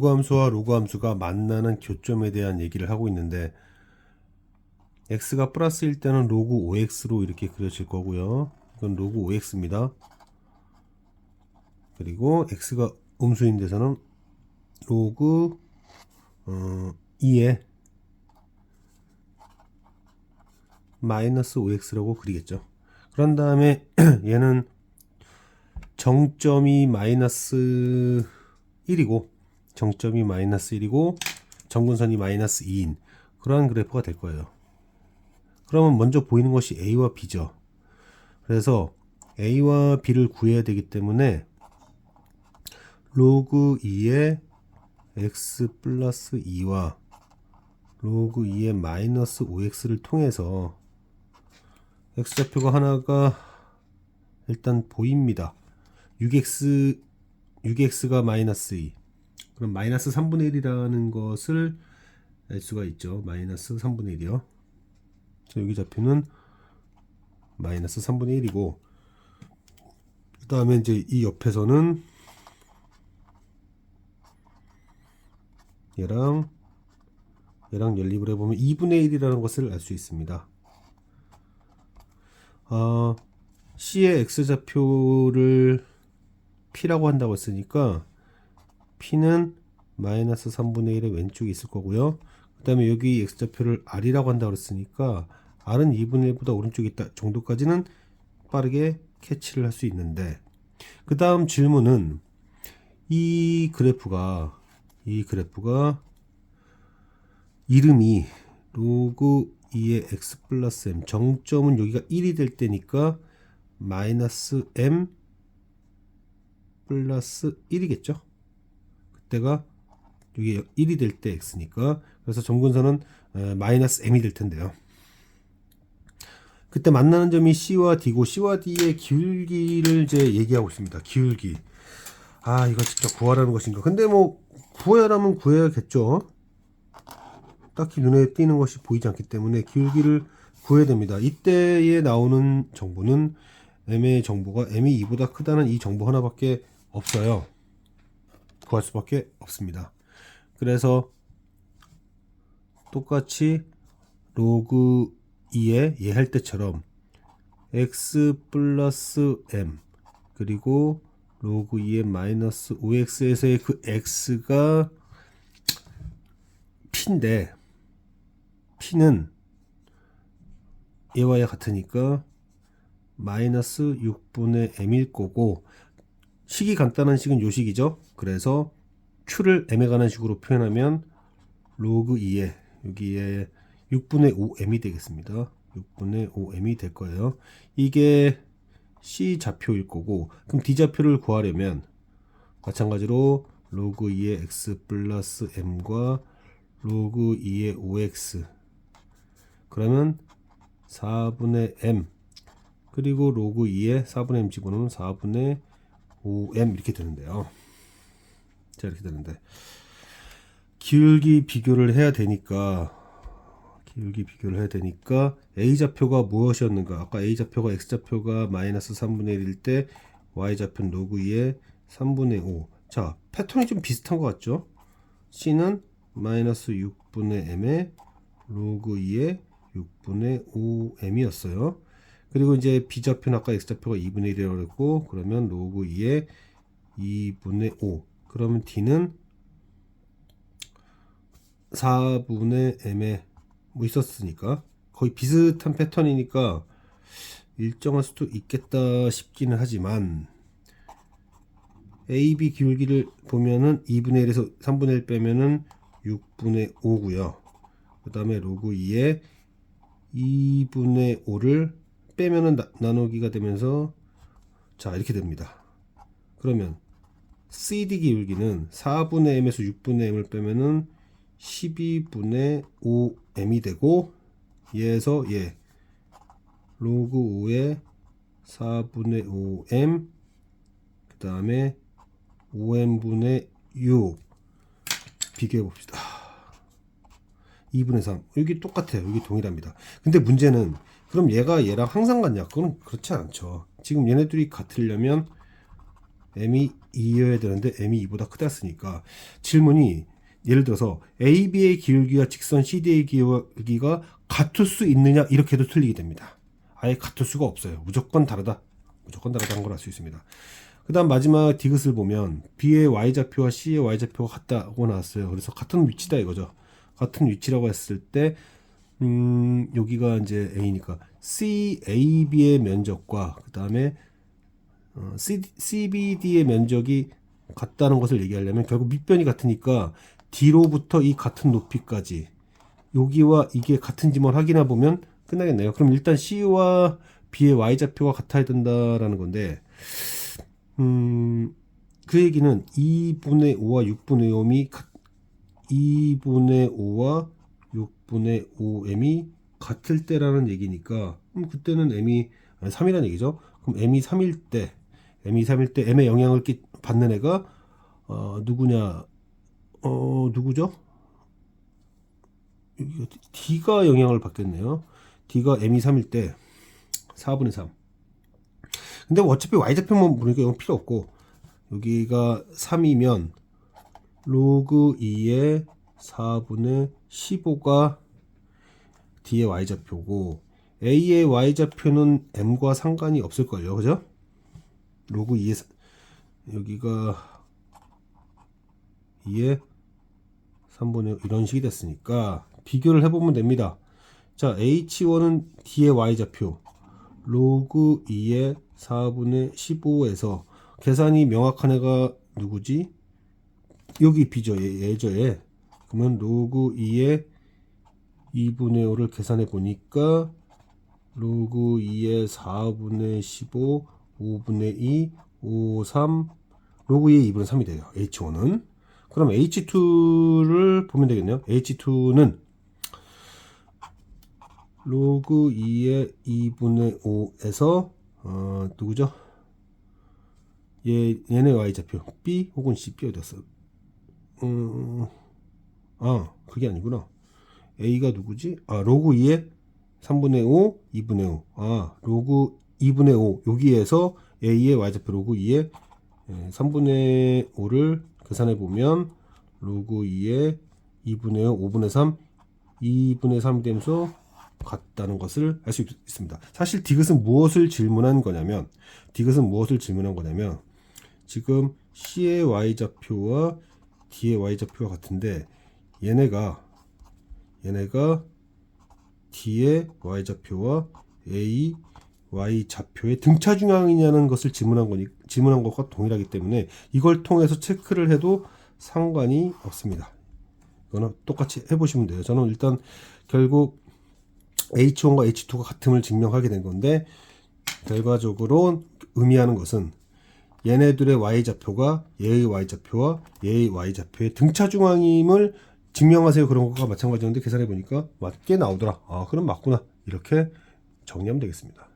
로그 함수와 로그 함수가 만나는 교점에 대한 얘기를 하고 있는데 x가 플러스일 때는 로그 5x로 이렇게 그려질 거고요. 이건 로그 5x입니다. 그리고 x가 음수인 데서는 로그 어, 2에 마이너스 5x라고 그리겠죠. 그런 다음에 얘는 정점이 마이너스 1이고 정점이 마이너스 1이고 정근선이 마이너스 2인 그러한 그래프가 될 거예요. 그러면 먼저 보이는 것이 A와 B죠. 그래서 A와 B를 구해야 되기 때문에 로그 2의 x 플러스 2와 로그 2의 마이너스 5x를 통해서 x좌표가 하나가 일단 보입니다. 6x 6x가 마이너스 2 그럼 마이너스 3분의 1이라는 것을 알 수가 있죠. 마이너스 3분의 1이요. 여기 좌표는 마이너스 3분의 1이고 그 다음에 이제 이 옆에서는 얘랑 얘랑 연립을 해보면 2분의 1이라는 것을 알 수 있습니다. 어, C의 X좌표를 P라고 한다고 했으니까 P는 마이너스 3분의 1의 왼쪽에 있을 거고요. 그 다음에 여기 X좌표를 R이라고 한다고 했으니까 R은 2분의 1보다 오른쪽에 있다 정도까지는 빠르게 캐치를 할 수 있는데 그 다음 질문은 이 그래프가 이 그래프가 이름이 로그 2의 x 플러스 m 정점은 여기가 1이 될 때니까 마이너스 m 플러스 1이겠죠 그 때가 여기 1이 될 때 x니까 그래서 점근선은 마이너스 m이 될 텐데요 그때 만나는 점이 C와 D고 C와 D의 기울기를 이제 얘기하고 있습니다. 기울기. 아, 이거 직접 구하라는 것인가. 근데 뭐 구해라면 구해야겠죠. 딱히 눈에 띄는 것이 보이지 않기 때문에 기울기를 구해야 됩니다. 이때에 나오는 정보는 M의 정보가 M이 2보다 크다는 이 정보 하나밖에 없어요. 구할 수밖에 없습니다. 그래서 똑같이 로그 2에 예할 때처럼 x 플러스 m 그리고 로그 2의 마이너스 5x에서의 그 x가 p인데 p는 얘와 얘 같으니까 마이너스 6분의 m일 거고 식이 간단한 식은 요 식이죠. 그래서 q를 m에 관한 식으로 표현하면 로그 2에 여기에 6분의 5m이 되겠습니다. 6분의 5m이 될 거예요. 이게 C 좌표일 거고 그럼 D 좌표를 구하려면 마찬가지로 로그 2의 x 플러스 m과 로그 2의 5x 그러면 4분의 m 그리고 로그 2의 4분의 m 집어넣으면 4분의 5m 이렇게 되는데요. 자 이렇게 되는데. 기울기 비교를 해야 되니까 기울기 비교를 해야 되니까 A좌표가 무엇이었는가? 아까 A좌표가 X좌표가 마이너스 3분의 1일 때 Y좌표는 로그 2의 3분의 5 자 패턴이 좀 비슷한 것 같죠? C는 마이너스 6분의 M의 로그 2의 6분의 5M이었어요 그리고 이제 B좌표는 아까 X좌표가 2분의 1이라고 했고 그러면 로그 2의 2분의 5 그러면 D는 4분의 M의 뭐 있었으니까 거의 비슷한 패턴이니까 일정할 수도 있겠다 싶기는 하지만 AB 기울기를 보면은 2분의 1에서 3분의 1 빼면은 6분의 5고요. 그 다음에 로그 2에 2분의 5를 빼면은 나, 나누기가 되면서 자 이렇게 됩니다. 그러면 CD 기울기는 4분의 m에서 6분의 m을 빼면은 12분의 5m이 되고 얘에서 얘 로그 5의 4분의 5m 그 다음에 5m분의 6 비교해 봅시다. 2분의 3 여기 똑같아요. 여기 동일합니다. 근데 문제는 그럼 얘가 얘랑 항상 같냐 그건 그렇지 않죠 지금 얘네들이 같으려면 m이 2여야 되는데 m이 2보다 크다 했으니까 질문이 예를 들어서 AB의 기울기와 직선 CD의 기울기가 같을 수 있느냐 이렇게 해도 틀리게 됩니다. 아예 같을 수가 없어요. 무조건 다르다. 무조건 다르다는 걸알 수 있습니다. 그 다음 마지막 디귿을 보면 B의 Y좌표와 C의 Y좌표가 같다고 나왔어요. 그래서 같은 위치다 이거죠. 같은 위치라고 했을 때, 음, 여기가 이제 A니까 C, AB의 면적과 그 다음에 어, CBD의 면적이 같다는 것을 얘기하려면 결국 밑변이 같으니까 D로부터 이 같은 높이까지 여기와 이게 같은지만 확인해 보면 끝나겠네요. 그럼 일단 C와 B의 Y좌표가 같아야 된다라는 건데, 음, 그 얘기는 2분의 5와 6분의 5이 2분의 5와 6분의 5m이 같을 때라는 얘기니까, 음, 그때는 m이 3이라는 얘기죠. 그럼 m이 3일 때, m이 3일 때 m의 영향을 끼, 받는 애가, 어, 누구냐, 어, 누구죠? D가 영향을 받겠네요. D가 m이 3일 때 4분의 3. 근데 어차피 y좌표만 보니까 이건 필요 없고 여기가 3이면 로그 2의 4분의 15가 D의 y좌표고 A의 y좌표는 m과 상관이 없을걸요. 그죠? 로그 2의 사- 여기가 2의 3분의 이런 식이 됐으니까 비교를 해보면 됩니다. 자, H1은 D의 Y좌표, 로그 2의 4분의 15에서 계산이 명확한 애가 누구지? 여기 B죠, 얘, 얘죠, 얘. 그러면 로그 2의 2분의 5를 계산해 보니까 로그 2의 4분의 15, 5분의 2, 5, 3, 로그 2의 2분의 3이 돼요. H1은. 그럼 H2를 보면 되겠네요. H2는 로그 2의 2분의 5에서 어, 누구죠? 얘 얘네 y좌표 b 혹은 c b 어디였어? 음, 아 그게 아니구나. a가 누구지? 아 로그 2의 3분의 5, 2분의 5. 아 로그 2분의 5 여기에서 a의 y좌표 로그 2의 3분의 5를 계산해 보면 로그 2의 2분의 5, 5분의 3, 2분의 3 되면서 같다는 것을 알 수 있습니다. 사실 디귿은 무엇을 질문한 거냐면 디귿은 무엇을 질문한 거냐면 지금 C의 y좌표와 D의 y좌표가 같은데 얘네가 얘네가 D의 y좌표와 A y좌표의 등차 중앙이냐는 것을 질문한 거니 질문한 것과 동일하기 때문에 이걸 통해서 체크를 해도 상관이 없습니다. 이거는 똑같이 해보시면 돼요. 저는 일단 결국 H1과 H2가 같음을 증명하게 된 건데 결과적으로 의미하는 것은 얘네들의 y좌표가 얘의 y좌표와 얘의 y좌표의 등차 중앙임을 증명하세요 그런 것과 마찬가지였는데 계산해 보니까 맞게 나오더라. 아 그럼 맞구나 이렇게 정리하면 되겠습니다.